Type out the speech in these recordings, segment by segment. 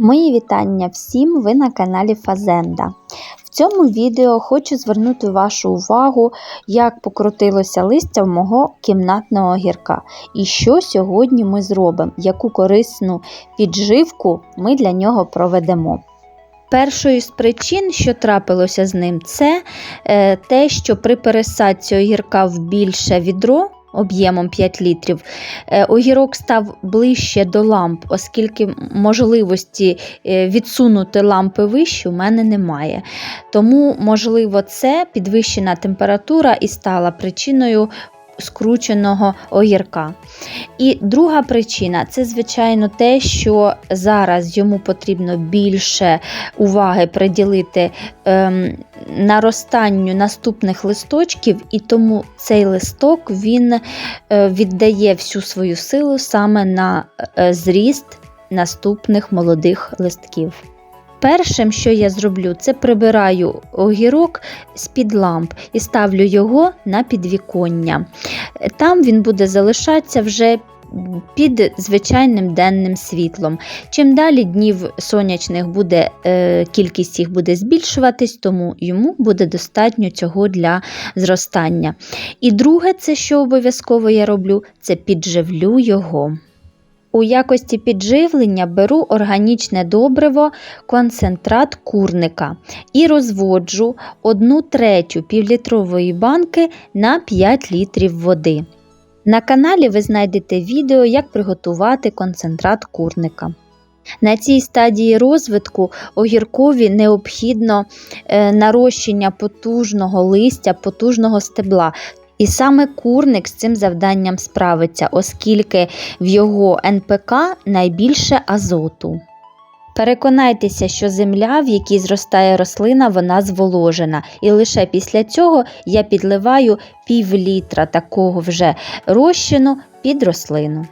Мої вітання всім! Ви на каналі Фазенда. В цьому відео хочу звернути вашу увагу, як покрутилося листя в мого кімнатного огірка. І що сьогодні ми зробимо, яку корисну підживку ми для нього проведемо. Першою з причин, що трапилося з ним, це е, те, що при пересадці огірка в більше відро об'ємом 5 літрів, е, огірок став ближче до ламп, оскільки можливості е, відсунути лампи вище у мене немає. Тому, можливо, це підвищена температура і стала причиною скрученого огірка. І друга причина це, звичайно, те, що зараз йому потрібно більше уваги приділити ем, наростанню наступних листочків, і тому цей листок він е, віддає всю свою силу саме на е, зріст наступних молодих листків. Першим, що я зроблю, це прибираю огірок з-під ламп і ставлю його на підвіконня. Там він буде залишатися вже під звичайним денним світлом. Чим далі днів сонячних буде, е, кількість їх буде збільшуватись, тому йому буде достатньо цього для зростання. І друге, це що обов'язково я роблю, це підживлю його. У якості підживлення беру органічне добриво, концентрат курника і розводжу 1 третю півлітрової банки на 5 літрів води. На каналі ви знайдете відео, як приготувати концентрат курника. На цій стадії розвитку огіркові необхідно е, нарощення потужного листя, потужного стебла, і саме курник з цим завданням справиться, оскільки в його НПК найбільше азоту. Переконайтеся, що земля, в якій зростає рослина, вона зволожена. І лише після цього я підливаю пів літра такого вже розчину під рослину.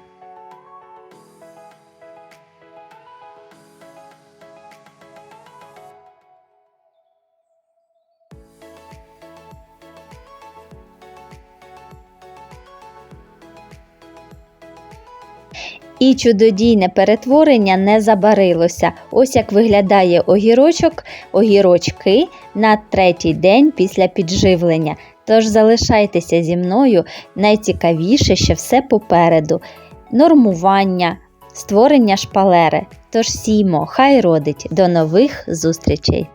І чудодійне перетворення не забарилося. Ось як виглядає огірочок, огірочки на третій день після підживлення. Тож залишайтеся зі мною найцікавіше, що все попереду. Нормування, створення шпалери. Тож сімо, хай родить. До нових зустрічей!